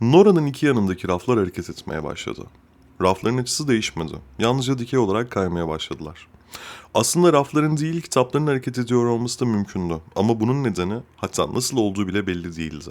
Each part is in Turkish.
Nora'nın iki yanındaki raflar hareket etmeye başladı. Rafların açısı değişmedi. Yalnızca dikey olarak kaymaya başladılar. Aslında rafların değil kitapların hareket ediyor olması da mümkündü. Ama bunun nedeni hatta nasıl olduğu bile belli değildi.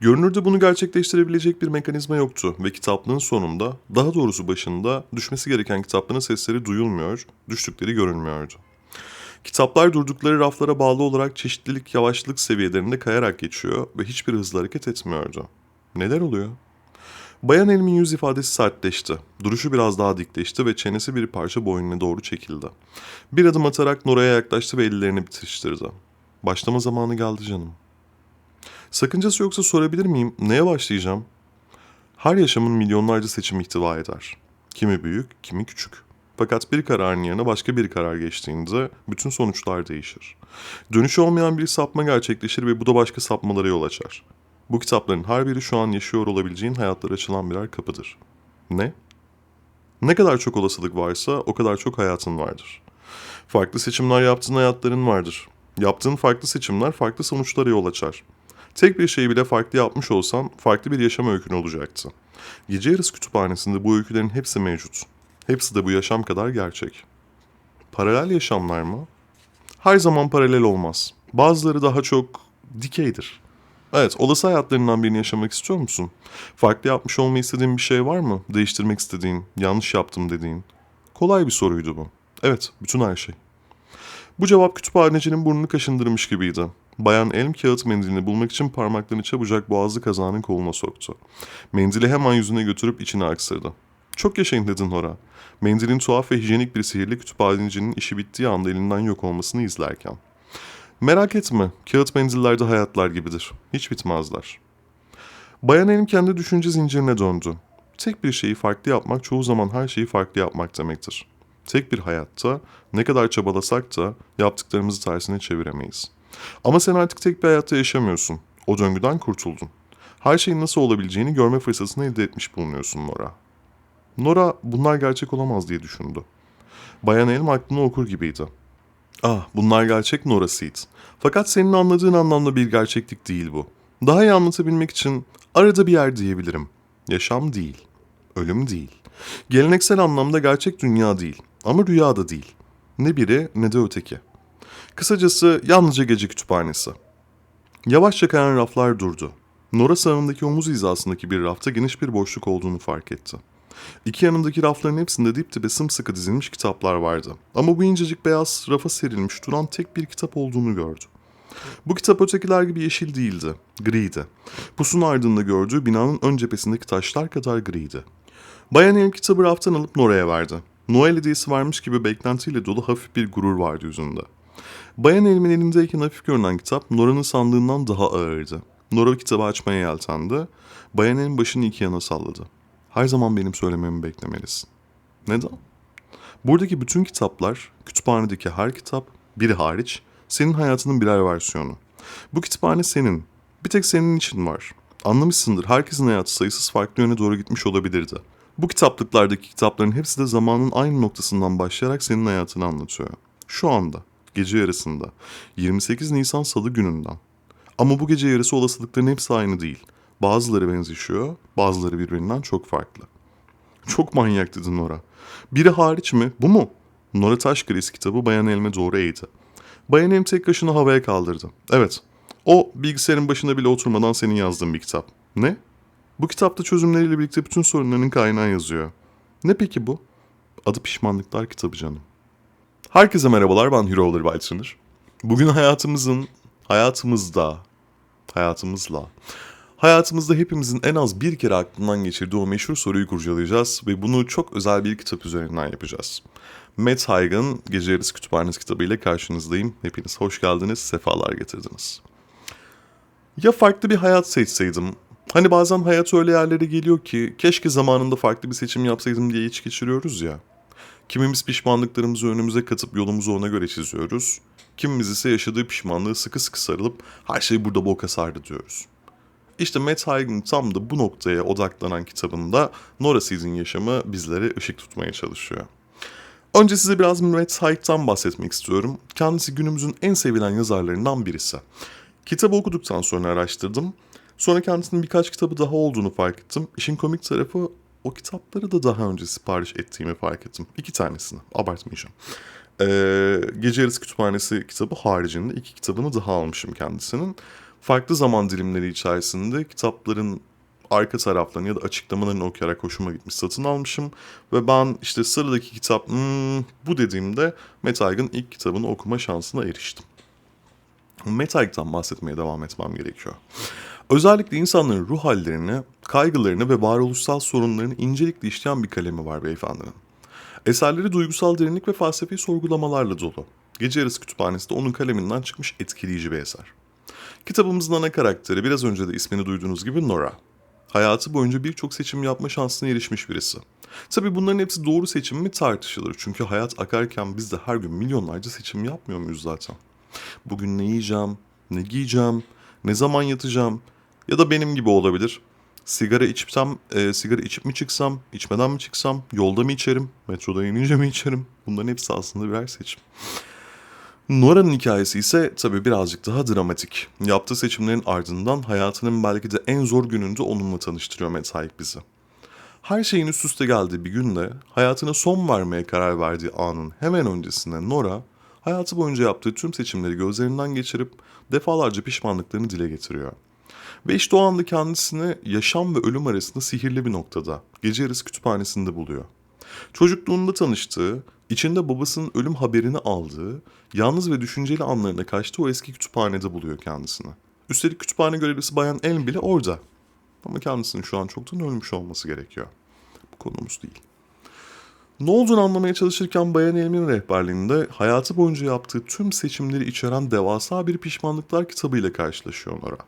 Görünürde bunu gerçekleştirebilecek bir mekanizma yoktu ve kitaplığın sonunda, daha doğrusu başında düşmesi gereken kitapların sesleri duyulmuyor, düştükleri görünmüyordu. Kitaplar durdukları raflara bağlı olarak çeşitlilik yavaşlık seviyelerinde kayarak geçiyor ve hiçbir hızla hareket etmiyordu. Neler oluyor? Bayan Elmin yüz ifadesi sertleşti. Duruşu biraz daha dikleşti ve çenesi bir parça boynuna doğru çekildi. Bir adım atarak Nora'ya yaklaştı ve ellerini bitiştirdi. Başlama zamanı geldi canım. Sakıncası yoksa sorabilir miyim? Neye başlayacağım? Her yaşamın milyonlarca seçim ihtiva eder. Kimi büyük, kimi küçük. Fakat bir kararın yerine başka bir karar geçtiğinde bütün sonuçlar değişir. Dönüşü olmayan bir sapma gerçekleşir ve bu da başka sapmalara yol açar. Bu kitapların her biri şu an yaşıyor olabileceğin hayatlara açılan birer kapıdır. Ne? Ne kadar çok olasılık varsa o kadar çok hayatın vardır. Farklı seçimler yaptığın hayatların vardır. Yaptığın farklı seçimler farklı sonuçlara yol açar. Tek bir şeyi bile farklı yapmış olsan farklı bir yaşam öykün olacaktı. Gece yarısı kütüphanesinde bu öykülerin hepsi mevcut. Hepsi de bu yaşam kadar gerçek. Paralel yaşamlar mı? Her zaman paralel olmaz. Bazıları daha çok dikeydir. Evet, olası hayatlarından birini yaşamak istiyor musun? Farklı yapmış olmayı istediğin bir şey var mı? Değiştirmek istediğin, yanlış yaptım dediğin. Kolay bir soruydu bu. Evet, bütün her şey. Bu cevap kütüphanecinin burnunu kaşındırmış gibiydi. Bayan Elm kağıt mendilini bulmak için parmaklarını çabucak boğazlı kazağının koluna soktu. Mendili hemen yüzüne götürüp içine aksırdı. Çok yaşayın dedin Nora. Mendilin tuhaf ve hijyenik bir sihirli kütüphanecinin işi bittiği anda elinden yok olmasını izlerken. Merak etme, kağıt mendillerde hayatlar gibidir. Hiç bitmezler. Bayan Elm kendi düşünce zincirine döndü. Tek bir şeyi farklı yapmak çoğu zaman her şeyi farklı yapmak demektir. Tek bir hayatta ne kadar çabalasak da yaptıklarımızı tersine çeviremeyiz. Ama sen artık tek bir hayatta yaşamıyorsun. O döngüden kurtuldun. Her şeyin nasıl olabileceğini görme fırsatını elde etmiş bulunuyorsun Nora. Nora bunlar gerçek olamaz diye düşündü. Bayan Elm aklını okur gibiydi. Ah bunlar gerçek Nora Seed. Fakat senin anladığın anlamda bir gerçeklik değil bu. Daha iyi anlatabilmek için arada bir yer diyebilirim. Yaşam değil. Ölüm değil. Geleneksel anlamda gerçek dünya değil. Ama rüya da değil. Ne biri ne de öteki. Kısacası yalnızca gece kütüphanesi. Yavaşça kayan raflar durdu. Nora sağındaki omuz hizasındaki bir rafta geniş bir boşluk olduğunu fark etti. İki yanındaki rafların hepsinde dip dibe sımsıkı dizilmiş kitaplar vardı. Ama bu incecik beyaz rafa serilmiş duran tek bir kitap olduğunu gördü. Bu kitap ötekiler gibi yeşil değildi, griydi. Pusun ardında gördüğü binanın ön cephesindeki taşlar kadar griydi. Bayan Elm kitabı raftan alıp Nora'ya verdi. Noel hediyesi varmış gibi beklentiyle dolu hafif bir gurur vardı yüzünde. Bayan Elm'in elindeyken hafif görünen kitap Nora'nın sandığından daha ağırdı. Nora kitabı açmaya yeltendi. Bayan Elm başını iki yana salladı. Her zaman benim söylememi beklemelisin. Neden? Buradaki bütün kitaplar, kütüphanedeki her kitap, biri hariç, senin hayatının birer versiyonu. Bu kütüphane senin. Bir tek senin için var. Anlamışsındır herkesin hayatı sayısız farklı yöne doğru gitmiş olabilirdi. Bu kitaplıklardaki kitapların hepsi de zamanın aynı noktasından başlayarak senin hayatını anlatıyor. Şu anda, gece yarısında, 28 Nisan Salı gününden. Ama bu gece yarısı olasılıkların hepsi aynı değil. Bazıları benzişiyor, bazıları birbirinden çok farklı. Çok manyak dedi Nora. Biri hariç mi? Bu mu? Nora Taş Gris kitabı Bayan Elm'e doğru eğdi. Bayan Elm tek kaşını havaya kaldırdı. Evet, o bilgisayarın başında bile oturmadan senin yazdığın bir kitap. Ne? Bu kitapta çözümleriyle birlikte bütün sorunların kaynağı yazıyor. Ne peki bu? Adı Pişmanlıklar kitabı canım. Herkese merhabalar ben Hero Olur. Bugün hayatımızın, hayatımızda, hayatımızla, hayatımızda hepimizin en az bir kere aklından geçirdiği o meşhur soruyu kurcalayacağız ve bunu çok özel bir kitap üzerinden yapacağız. Matt Haig'ın Gece Yarısı Kütüphanesi kitabıyla karşınızdayım. Hepiniz hoş geldiniz, sefalar getirdiniz. Ya farklı bir hayat seçseydim? Hani bazen hayat öyle yerlere geliyor ki keşke zamanında farklı bir seçim yapsaydım diye iç geçiriyoruz ya. Kimimiz pişmanlıklarımızı önümüze katıp yolumuzu ona göre çiziyoruz. Kimimiz ise yaşadığı pişmanlığı sıkı sıkı sarılıp her şey burada boka sardı diyoruz. İşte Matt Haig'in tam da bu noktaya odaklanan kitabında Nora Seed'in yaşamı bizlere ışık tutmaya çalışıyor. Önce size biraz Matt Haig'tan bahsetmek istiyorum. Kendisi günümüzün en sevilen yazarlarından birisi. Kitabı okuduktan sonra araştırdım. Sonra kendisinin birkaç kitabı daha olduğunu fark ettim. İşin komik tarafı o kitapları da daha önce sipariş ettiğimi fark ettim. İki tanesini, abartmayacağım. Ee, Gece Yarısı Kütüphanesi kitabı haricinde iki kitabını daha almışım kendisinin. Farklı zaman dilimleri içerisinde kitapların arka taraflarını ya da açıklamalarını okuyarak hoşuma gitmiş satın almışım. Ve ben işte sıradaki kitap hmm, bu dediğimde Metayg'ın ilk kitabını okuma şansına eriştim. Metayg'dan bahsetmeye devam etmem gerekiyor. Özellikle insanların ruh hallerini, kaygılarını ve varoluşsal sorunlarını incelikle işleyen bir kalemi var beyefendinin. Eserleri duygusal derinlik ve felsefi sorgulamalarla dolu. Gece Yarısı Kütüphanesi de onun kaleminden çıkmış etkileyici bir eser. Kitabımızın ana karakteri biraz önce de ismini duyduğunuz gibi Nora. Hayatı boyunca birçok seçim yapma şansına erişmiş birisi. Tabi bunların hepsi doğru seçim mi tartışılır. Çünkü hayat akarken biz de her gün milyonlarca seçim yapmıyor muyuz zaten? Bugün ne yiyeceğim, ne giyeceğim, ne zaman yatacağım ya da benim gibi olabilir. Sigara içsem, e, sigara içip mi çıksam, içmeden mi çıksam, yolda mı içerim, metroda inince mi içerim? Bunların hepsi aslında birer seçim. Nora'nın hikayesi ise tabii birazcık daha dramatik. Yaptığı seçimlerin ardından hayatının belki de en zor gününde onunla tanıştırıyor Metallic bizi. Her şeyin üst üste geldiği bir günde hayatına son vermeye karar verdiği anın hemen öncesinde Nora hayatı boyunca yaptığı tüm seçimleri gözlerinden geçirip defalarca pişmanlıklarını dile getiriyor. Ve işte o anda kendisini yaşam ve ölüm arasında sihirli bir noktada, gece yarısı kütüphanesinde buluyor. Çocukluğunda tanıştığı, içinde babasının ölüm haberini aldığı, yalnız ve düşünceli anlarına kaçtığı o eski kütüphanede buluyor kendisini. Üstelik kütüphane görevlisi Bayan El bile orada. Ama kendisinin şu an çoktan ölmüş olması gerekiyor. Bu konumuz değil. Ne olduğunu anlamaya çalışırken Bayan Elmin rehberliğinde hayatı boyunca yaptığı tüm seçimleri içeren devasa bir pişmanlıklar kitabıyla karşılaşıyor Nora.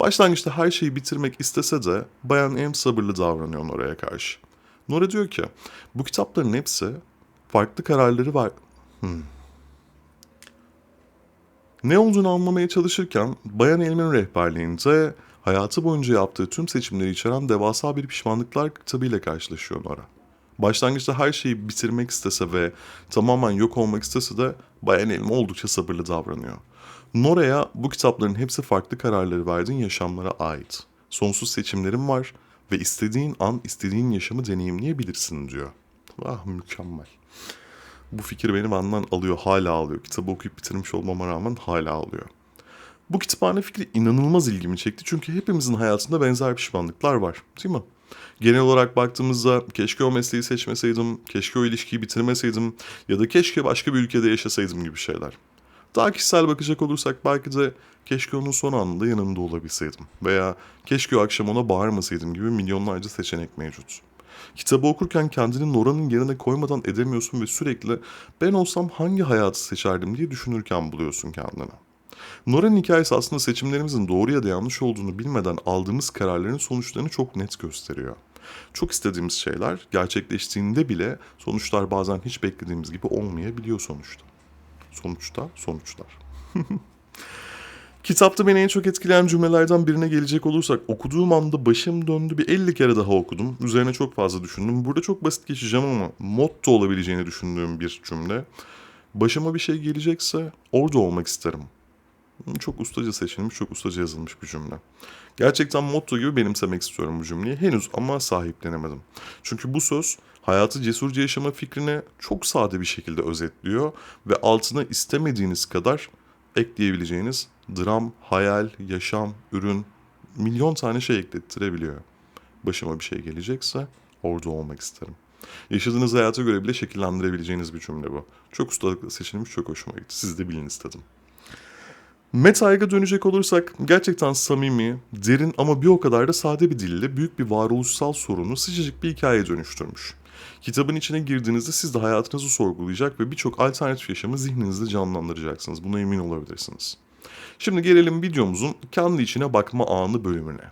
Başlangıçta her şeyi bitirmek istese de Bayan M sabırlı davranıyor Nora'ya karşı. Nora diyor ki bu kitapların hepsi farklı kararları var. Hmm. Ne olduğunu anlamaya çalışırken Bayan Elmin rehberliğinde hayatı boyunca yaptığı tüm seçimleri içeren devasa bir pişmanlıklar kitabıyla karşılaşıyor Nora. Başlangıçta her şeyi bitirmek istese ve tamamen yok olmak istese de Bayan Elma oldukça sabırlı davranıyor. Nora'ya bu kitapların hepsi farklı kararları verdiğin yaşamlara ait. Sonsuz seçimlerim var ve istediğin an istediğin yaşamı deneyimleyebilirsin diyor. Ah mükemmel. Bu fikir beni benden alıyor, hala alıyor. Kitabı okuyup bitirmiş olmama rağmen hala alıyor. Bu kütüphane fikri inanılmaz ilgimi çekti çünkü hepimizin hayatında benzer pişmanlıklar var, değil mi? Genel olarak baktığımızda keşke o mesleği seçmeseydim, keşke o ilişkiyi bitirmeseydim ya da keşke başka bir ülkede yaşasaydım gibi şeyler. Daha kişisel bakacak olursak belki de keşke onun son anında yanımda olabilseydim veya keşke o akşam ona bağırmasaydım gibi milyonlarca seçenek mevcut. Kitabı okurken kendini Nora'nın yerine koymadan edemiyorsun ve sürekli ben olsam hangi hayatı seçerdim diye düşünürken buluyorsun kendini. Nora'nın hikayesi aslında seçimlerimizin doğru ya da yanlış olduğunu bilmeden aldığımız kararların sonuçlarını çok net gösteriyor. Çok istediğimiz şeyler gerçekleştiğinde bile sonuçlar bazen hiç beklediğimiz gibi olmayabiliyor sonuçta. Sonuçta sonuçlar. Kitapta beni en çok etkileyen cümlelerden birine gelecek olursak okuduğum anda başım döndü bir 50 kere daha okudum. Üzerine çok fazla düşündüm. Burada çok basit geçeceğim ama motto olabileceğini düşündüğüm bir cümle. Başıma bir şey gelecekse orada olmak isterim. Çok ustaca seçilmiş, çok ustaca yazılmış bir cümle. Gerçekten motto gibi benimsemek istiyorum bu cümleyi. Henüz ama sahiplenemedim. Çünkü bu söz hayatı cesurca yaşama fikrini çok sade bir şekilde özetliyor ve altına istemediğiniz kadar ekleyebileceğiniz dram, hayal, yaşam, ürün milyon tane şey eklettirebiliyor. Başıma bir şey gelecekse orada olmak isterim. Yaşadığınız hayata göre bile şekillendirebileceğiniz bir cümle bu. Çok ustalıkla seçilmiş, çok hoşuma gitti. Siz de bilin istedim. Metayg'a dönecek olursak gerçekten samimi, derin ama bir o kadar da sade bir dille büyük bir varoluşsal sorunu sıcacık bir hikaye dönüştürmüş. Kitabın içine girdiğinizde siz de hayatınızı sorgulayacak ve birçok alternatif yaşamı zihninizde canlandıracaksınız. Buna emin olabilirsiniz. Şimdi gelelim videomuzun kendi içine bakma anı bölümüne.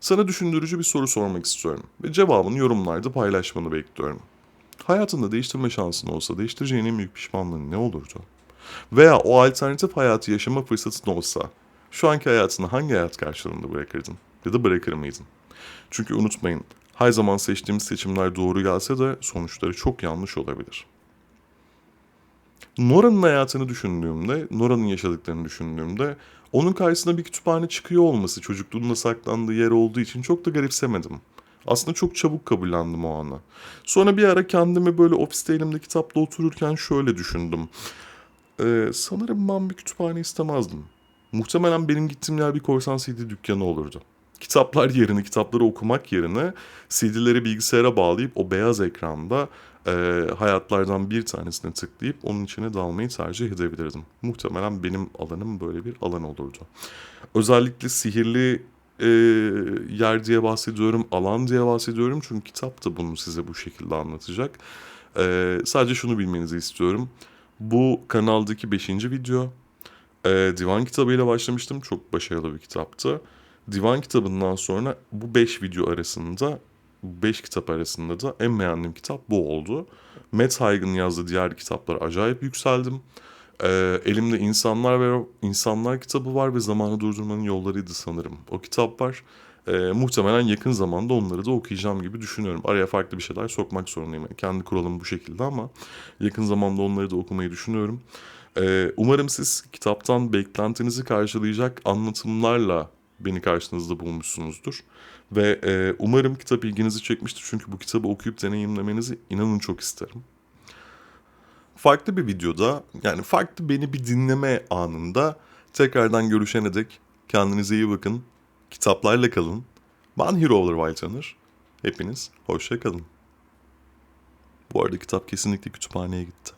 Sana düşündürücü bir soru sormak istiyorum ve cevabını yorumlarda paylaşmanı bekliyorum. Hayatında değiştirme şansın olsa değiştireceğin en büyük pişmanlığın ne olurdu? Veya o alternatif hayatı yaşama fırsatın olsa şu anki hayatını hangi hayat karşılığında bırakırdın? Ya da bırakır mıydın? Çünkü unutmayın her zaman seçtiğimiz seçimler doğru gelse de sonuçları çok yanlış olabilir. Nora'nın hayatını düşündüğümde, Nora'nın yaşadıklarını düşündüğümde Onun karşısına bir kütüphane çıkıyor olması çocukluğunda saklandığı yer olduğu için çok da garipsemedim. Aslında çok çabuk kabullendim o anı. Sonra bir ara kendimi böyle ofiste elimde kitapla otururken şöyle düşündüm. Ee, sanırım ben bir kütüphane istemezdim. Muhtemelen benim gittiğim yer bir korsan CD dükkanı olurdu. Kitaplar yerine, kitapları okumak yerine CD'leri bilgisayara bağlayıp o beyaz ekranda e, hayatlardan bir tanesine tıklayıp onun içine dalmayı tercih edebilirdim. Muhtemelen benim alanım böyle bir alan olurdu. Özellikle sihirli e, yer diye bahsediyorum, alan diye bahsediyorum. Çünkü kitap da bunu size bu şekilde anlatacak. E, sadece şunu bilmenizi istiyorum. Bu kanaldaki 5. video. E, divan kitabıyla başlamıştım. Çok başarılı bir kitaptı. Divan kitabından sonra bu 5 video arasında, bu 5 kitap arasında da en beğendiğim kitap bu oldu. Matt Haig'ın yazdığı diğer kitaplara acayip yükseldim. Ee, elimde insanlar ve insanlar kitabı var ve zamanı durdurmanın yollarıydı sanırım. O kitap var. Ee, muhtemelen yakın zamanda onları da okuyacağım gibi düşünüyorum. Araya farklı bir şeyler sokmak zorundayım. Kendi kuralım bu şekilde ama yakın zamanda onları da okumayı düşünüyorum. Ee, umarım siz kitaptan beklentinizi karşılayacak anlatımlarla beni karşınızda bulmuşsunuzdur. Ve e, umarım kitap ilginizi çekmiştir. Çünkü bu kitabı okuyup deneyimlemenizi inanın çok isterim farklı bir videoda yani farklı beni bir dinleme anında tekrardan görüşene dek kendinize iyi bakın. Kitaplarla kalın. Ben Hero Olur Whitehanır. Hepiniz hoşça kalın. Bu arada kitap kesinlikle kütüphaneye gitti.